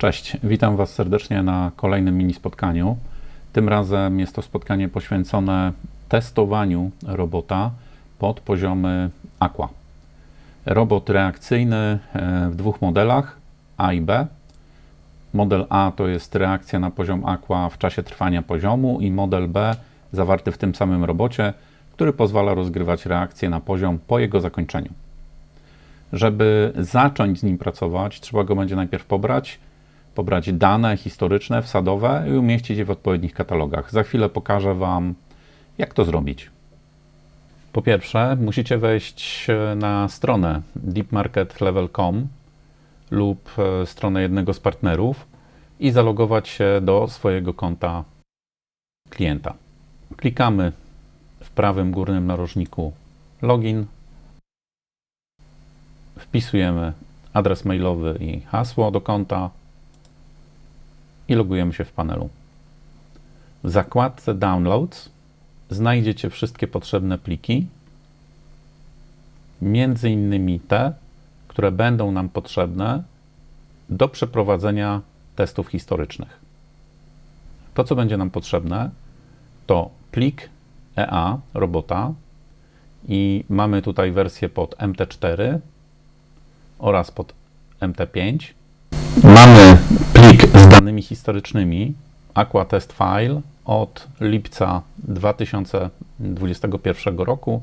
Cześć, witam Was serdecznie na kolejnym mini spotkaniu. Tym razem jest to spotkanie poświęcone testowaniu robota pod poziomy Aqua. Robot reakcyjny e, w dwóch modelach A i B. Model A to jest reakcja na poziom Aqua w czasie trwania poziomu i model B zawarty w tym samym robocie, który pozwala rozgrywać reakcję na poziom po jego zakończeniu. Żeby zacząć z nim pracować, trzeba go będzie najpierw pobrać, pobrać dane historyczne, wsadowe i umieścić je w odpowiednich katalogach. Za chwilę pokażę Wam, jak to zrobić. Po pierwsze, musicie wejść na stronę deepmarketlevel.com lub e, stronę jednego z partnerów i zalogować się do swojego konta klienta. Klikamy w prawym górnym narożniku login. Wpisujemy adres mailowy i hasło do konta i logujemy się w panelu. W zakładce Downloads znajdziecie wszystkie potrzebne pliki, między innymi te, które będą nam potrzebne do przeprowadzenia testów historycznych. To, co będzie nam potrzebne, to plik EA robota i mamy tutaj wersję pod MT4 oraz pod MT5. Mamy plik danymi historycznymi Aqua Test File od lipca 2021 roku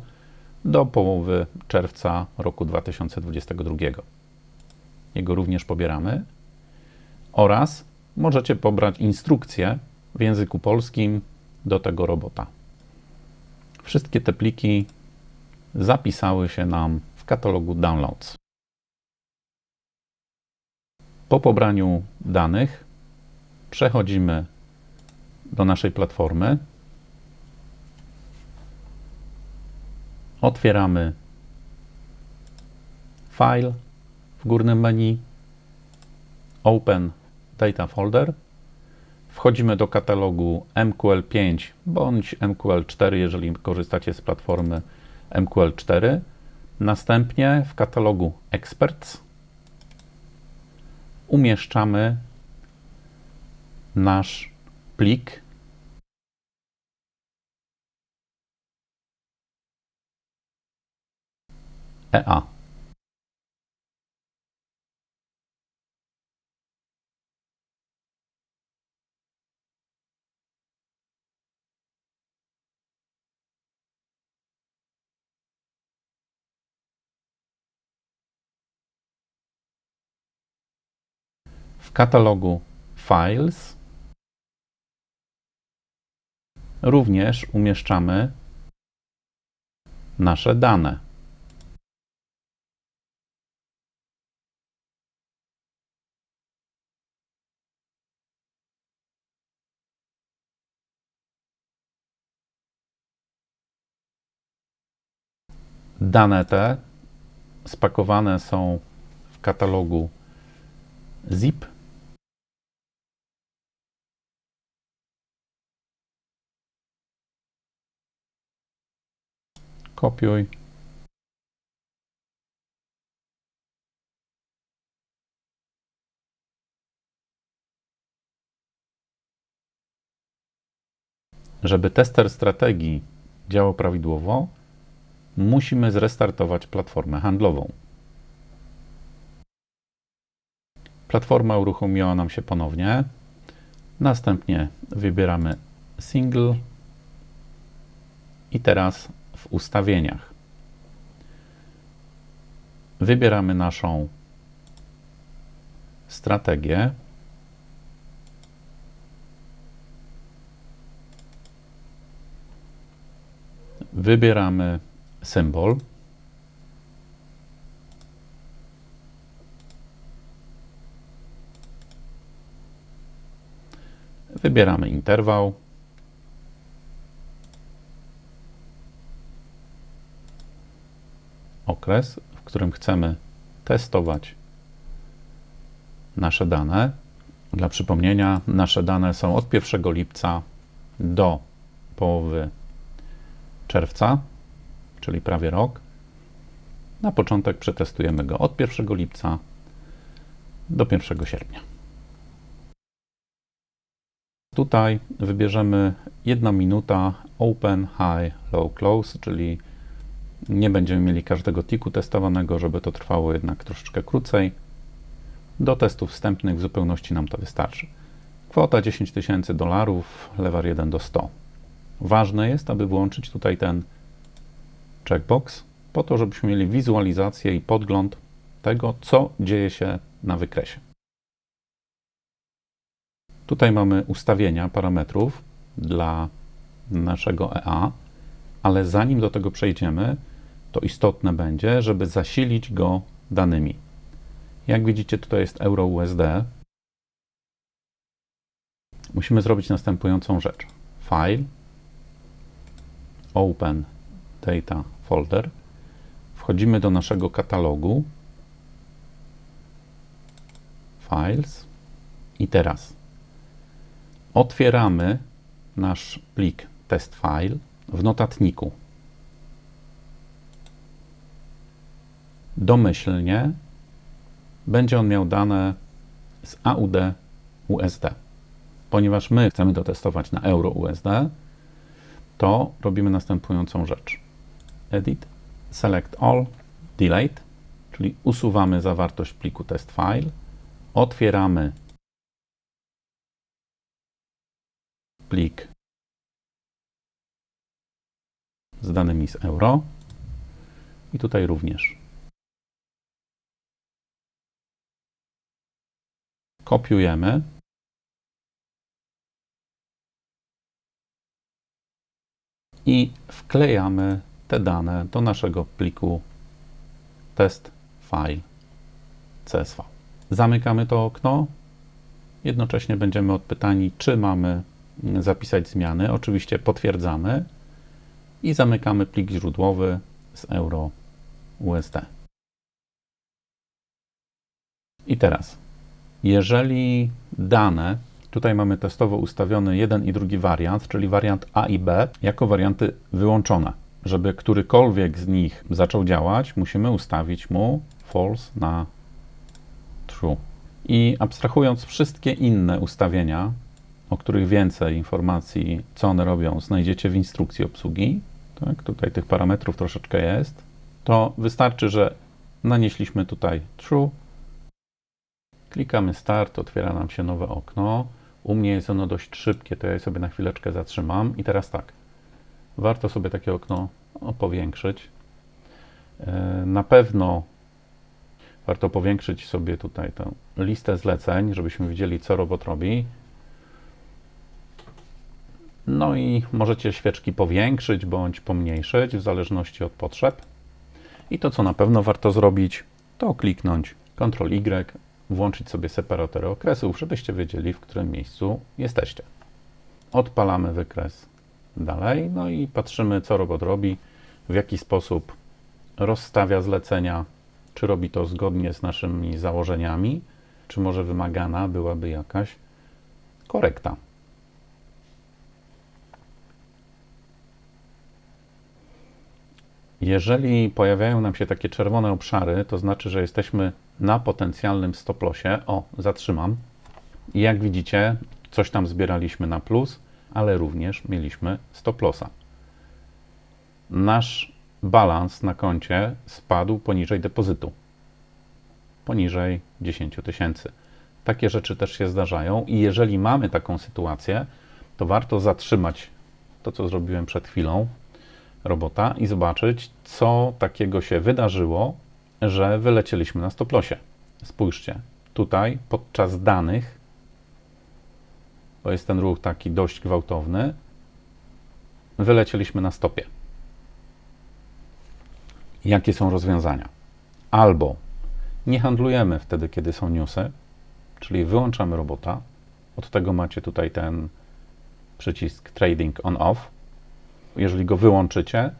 do połowy czerwca roku 2022. Jego również pobieramy. Oraz możecie pobrać instrukcję w języku polskim do tego robota. Wszystkie te pliki zapisały się nam w katalogu Downloads. Po pobraniu danych przechodzimy do naszej platformy. Otwieramy File w górnym menu, Open Data Folder. Wchodzimy do katalogu MQL5 bądź MQL4, jeżeli korzystacie z platformy MQL4. Następnie w katalogu Experts umieszczamy nasz plik EA. W katalogu Files również umieszczamy nasze dane. Dane te spakowane są w katalogu zip kopiuj Żeby tester strategii działał prawidłowo, musimy zrestartować platformę handlową. Platforma uruchomiła nam się ponownie. Następnie wybieramy Single i teraz w ustawieniach wybieramy naszą strategię. Wybieramy symbol. Wybieramy interwał. Okres, w którym chcemy testować nasze dane. Dla przypomnienia, nasze dane są od 1 lipca do połowy czerwca, czyli prawie rok. Na początek przetestujemy go od 1 lipca do 1 sierpnia. Tutaj wybierzemy 1 minuta open, high, low, close, czyli nie będziemy mieli każdego tiku testowanego, żeby to trwało jednak troszeczkę krócej. Do testów wstępnych w zupełności nam to wystarczy. Kwota 10 tysięcy dolarów, lewar 1 do 100. Ważne jest, aby włączyć tutaj ten checkbox, po to, żebyśmy mieli wizualizację i podgląd tego, co dzieje się na wykresie. Tutaj mamy ustawienia parametrów dla naszego EA, ale zanim do tego przejdziemy, to istotne będzie, żeby zasilić go danymi. Jak widzicie, tutaj jest EURUSD. Musimy zrobić następującą rzecz. File, Open Data Folder. Wchodzimy do naszego katalogu. Files. I teraz otwieramy nasz plik test file w notatniku. Domyślnie będzie on miał dane z AUD USD. Ponieważ my chcemy to testować na euro USD, to robimy następującą rzecz. Edit, select all, delete, czyli usuwamy zawartość pliku test file, otwieramy plik z danymi z euro i tutaj również. Kopiujemy. I wklejamy te dane do naszego pliku test file CSV. Zamykamy to okno. Jednocześnie będziemy odpytani, czy mamy zapisać zmiany. Oczywiście potwierdzamy i zamykamy plik źródłowy z euro USD. I teraz, jeżeli dane, tutaj mamy testowo ustawiony jeden i drugi wariant, czyli wariant A i B, jako warianty wyłączone. Żeby którykolwiek z nich zaczął działać, musimy ustawić mu false na true. I abstrahując wszystkie inne ustawienia, o których więcej informacji, co one robią, znajdziecie w instrukcji obsługi. Tak, tutaj tych parametrów troszeczkę jest. To wystarczy, że nanieśliśmy tutaj true. Klikamy start, otwiera nam się nowe okno. U mnie jest ono dość szybkie, to ja sobie na chwileczkę zatrzymam. I teraz tak, warto sobie takie okno no, powiększyć. E, na pewno warto powiększyć sobie tutaj tę listę zleceń, żebyśmy widzieli, co robot robi. No i możecie świeczki powiększyć bądź pomniejszyć w zależności od potrzeb. I to, co na pewno warto zrobić, to kliknąć Ctrl Y, włączyć sobie separatory okresów, żebyście wiedzieli, w którym miejscu jesteście. Odpalamy wykres dalej, no i patrzymy, co robot robi, w jaki sposób rozstawia zlecenia, czy robi to zgodnie z naszymi założeniami, czy może wymagana byłaby jakaś korekta. Jeżeli pojawiają nam się takie czerwone obszary, to znaczy, że jesteśmy na potencjalnym stop lossie. O, zatrzymam. I jak widzicie, coś tam zbieraliśmy na plus, ale również mieliśmy stop lossa. Nasz balans na koncie spadł poniżej depozytu. Poniżej 10 tysięcy. Takie rzeczy też się zdarzają i jeżeli mamy taką sytuację, to warto zatrzymać to, co zrobiłem przed chwilą, robota i zobaczyć, co takiego się wydarzyło, że wylecieliśmy na stoplosie. Spójrzcie, tutaj podczas danych, bo jest ten ruch taki dość gwałtowny, wylecieliśmy na stopie. Jakie są rozwiązania? Albo nie handlujemy wtedy, kiedy są newsy, czyli wyłączamy robota. Od tego macie tutaj ten przycisk Trading On-Off jeżeli go wyłączycie,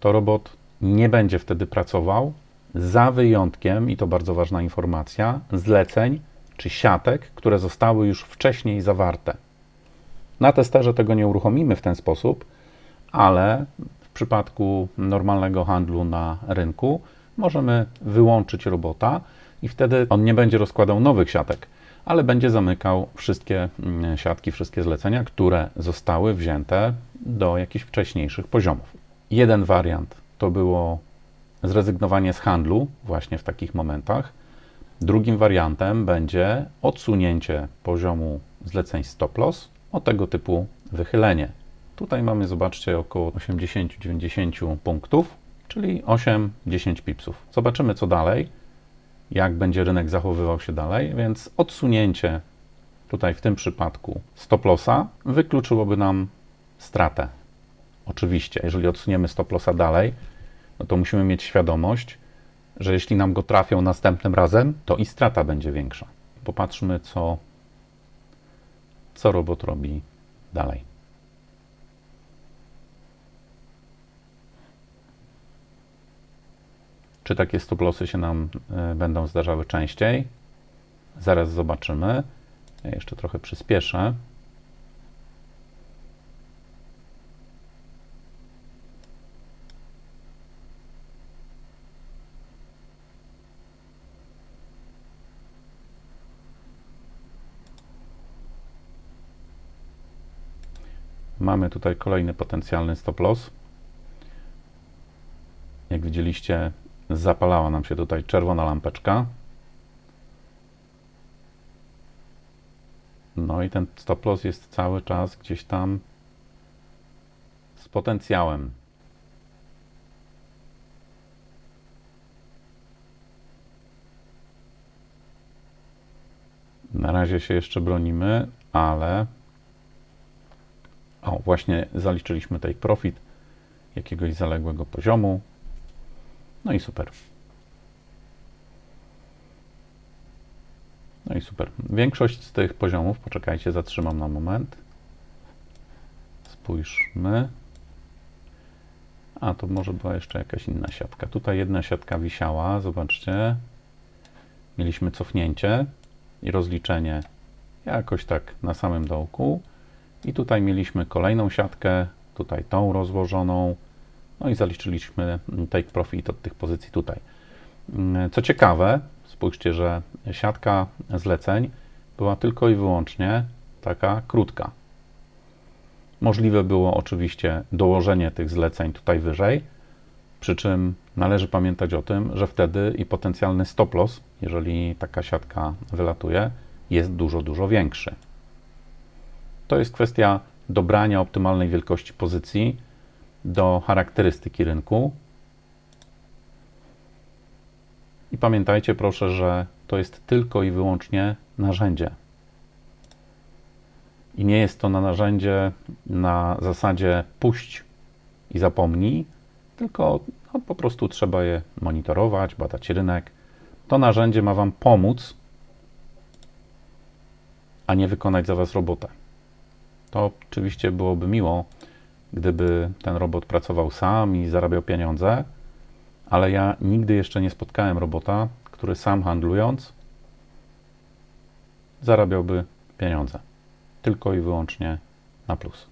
to robot nie będzie wtedy pracował, za wyjątkiem, i to bardzo ważna informacja, zleceń czy siatek, które zostały już wcześniej zawarte. Na testerze tego nie uruchomimy w ten sposób, ale w przypadku normalnego handlu na rynku możemy wyłączyć robota i wtedy on nie będzie rozkładał nowych siatek, ale będzie zamykał wszystkie mm, siatki, wszystkie zlecenia, które zostały wzięte do jakichś wcześniejszych poziomów. Jeden wariant to było zrezygnowanie z handlu właśnie w takich momentach. Drugim wariantem będzie odsunięcie poziomu zleceń stop loss o tego typu wychylenie. Tutaj mamy, zobaczcie, około 80-90 punktów, czyli 8-10 pipsów. Zobaczymy, co dalej, jak będzie rynek zachowywał się dalej, więc odsunięcie tutaj w tym przypadku stop lossa wykluczyłoby nam stratę. Oczywiście, jeżeli odsuniemy stop lossa dalej, no to musimy mieć świadomość, że jeśli nam go trafią następnym razem, to i strata będzie większa. Popatrzmy, co, co robot robi dalej. Czy takie stop-lossy się nam e, będą zdarzały częściej? Zaraz zobaczymy. Ja jeszcze trochę przyspieszę. Mamy tutaj kolejny potencjalny stop loss. Jak widzieliście, zapalała nam się tutaj czerwona lampeczka. No i ten stop loss jest cały czas gdzieś tam z potencjałem. Na razie się jeszcze bronimy, ale o, właśnie zaliczyliśmy take profit jakiegoś zaległego poziomu. No i super. No i super. Większość z tych poziomów, poczekajcie, zatrzymam na moment. Spójrzmy. A, to może była jeszcze jakaś inna siatka. Tutaj jedna siatka wisiała, zobaczcie. Mieliśmy cofnięcie i rozliczenie jakoś tak na samym dołku. I tutaj mieliśmy kolejną siatkę, tutaj tą rozłożoną, no i zaliczyliśmy take profit od tych pozycji tutaj. Co ciekawe, spójrzcie, że siatka zleceń była tylko i wyłącznie taka krótka. Możliwe było oczywiście dołożenie tych zleceń tutaj wyżej, przy czym należy pamiętać o tym, że wtedy i potencjalny stop loss, jeżeli taka siatka wylatuje, jest dużo, dużo większy. To jest kwestia dobrania optymalnej wielkości pozycji do charakterystyki rynku. I pamiętajcie proszę, że to jest tylko i wyłącznie narzędzie. I nie jest to na narzędzie na zasadzie puść i zapomnij, tylko no, po prostu trzeba je monitorować, badać rynek. To narzędzie ma Wam pomóc, a nie wykonać za Was robotę. To oczywiście byłoby miło, gdyby ten robot pracował sam i zarabiał pieniądze, ale ja nigdy jeszcze nie spotkałem robota, który sam handlując zarabiałby pieniądze. Tylko i wyłącznie na plus.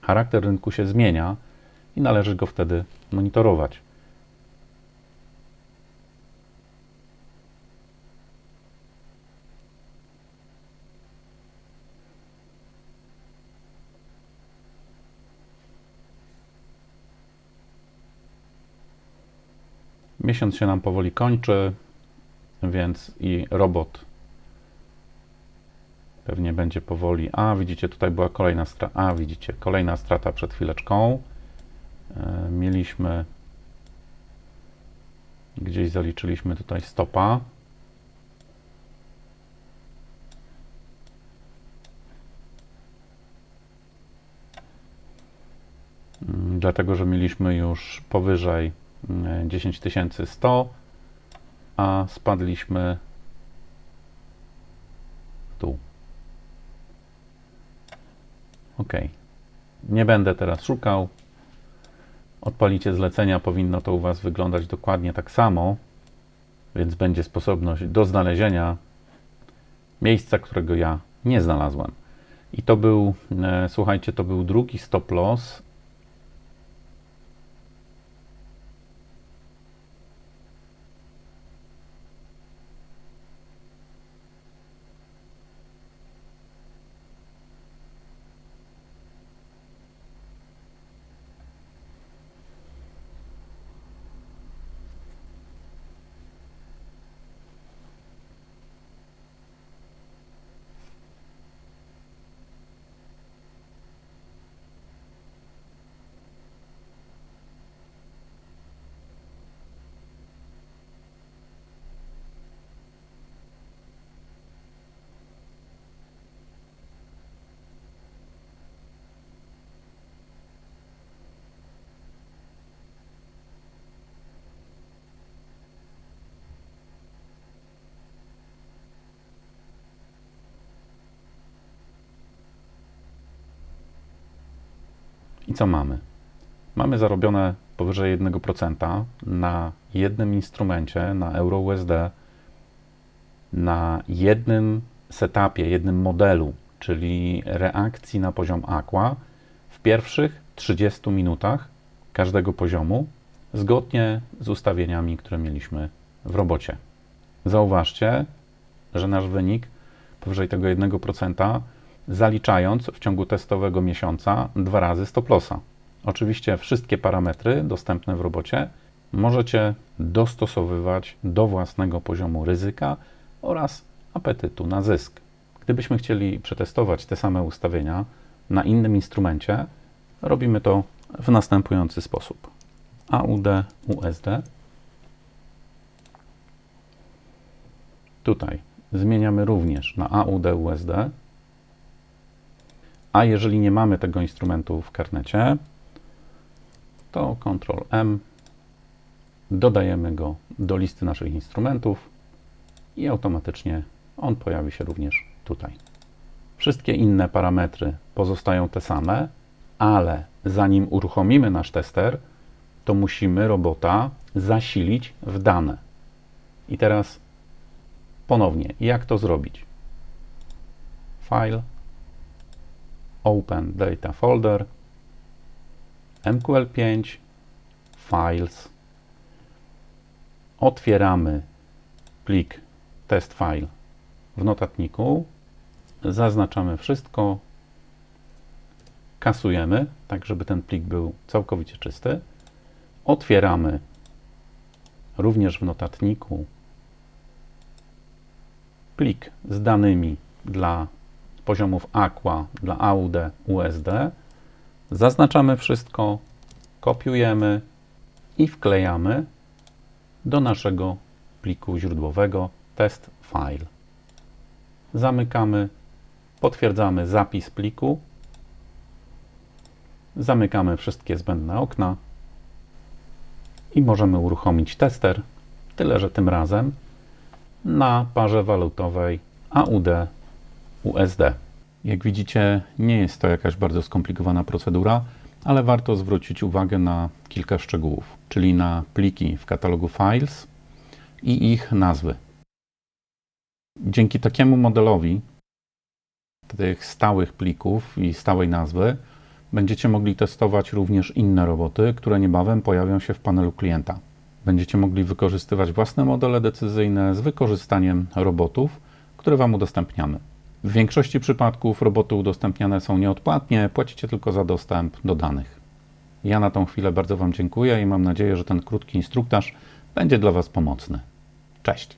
Charakter rynku się zmienia i należy go wtedy monitorować. Miesiąc się nam powoli kończy, więc i robot pewnie będzie powoli. A, widzicie, tutaj była kolejna strata. A, widzicie, kolejna strata przed chwileczką. E, mieliśmy gdzieś zaliczyliśmy tutaj stopa. Mm, dlatego, że mieliśmy już powyżej 10100, a spadliśmy tu. OK. Nie będę teraz szukał. Odpalicie zlecenia, powinno to u Was wyglądać dokładnie tak samo, więc będzie sposobność do znalezienia miejsca, którego ja nie znalazłem. I to był, e, słuchajcie, to był drugi stop loss I co mamy? Mamy zarobione powyżej 1% na jednym instrumencie, na EuroUSD, na jednym setupie, jednym modelu, czyli reakcji na poziom Aqua w pierwszych 30 minutach każdego poziomu, zgodnie z ustawieniami, które mieliśmy w robocie. Zauważcie, że nasz wynik powyżej tego 1%, zaliczając w ciągu testowego miesiąca dwa razy stop lossa. Oczywiście wszystkie parametry dostępne w robocie możecie dostosowywać do własnego poziomu ryzyka oraz apetytu na zysk. Gdybyśmy chcieli przetestować te same ustawienia na innym instrumencie, robimy to w następujący sposób. AUD USD. Tutaj zmieniamy również na AUD USD. A jeżeli nie mamy tego instrumentu w karnecie, to Ctrl M, dodajemy go do listy naszych instrumentów i automatycznie on pojawi się również tutaj. Wszystkie inne parametry pozostają te same, ale zanim uruchomimy nasz tester, to musimy robota zasilić w dane. I teraz ponownie, jak to zrobić? File, Open Data Folder, MQL5, Files. Otwieramy plik test file w notatniku, zaznaczamy wszystko, kasujemy, tak żeby ten plik był całkowicie czysty. Otwieramy również w notatniku plik z danymi dla poziomów Aqua, dla AUD, USD. Zaznaczamy wszystko, kopiujemy i wklejamy do naszego pliku źródłowego test file. Zamykamy, potwierdzamy zapis pliku, zamykamy wszystkie zbędne okna i możemy uruchomić tester, tyle że tym razem na parze walutowej AUD USD. Jak widzicie, nie jest to jakaś bardzo skomplikowana procedura, ale warto zwrócić uwagę na kilka szczegółów, czyli na pliki w katalogu Files i ich nazwy. Dzięki takiemu modelowi tych stałych plików i stałej nazwy będziecie mogli testować również inne roboty, które niebawem pojawią się w panelu klienta. Będziecie mogli wykorzystywać własne modele decyzyjne z wykorzystaniem robotów, które Wam udostępniamy. W większości przypadków roboty udostępniane są nieodpłatnie, płacicie tylko za dostęp do danych. Ja na tą chwilę bardzo Wam dziękuję i mam nadzieję, że ten krótki instruktaż będzie dla Was pomocny. Cześć!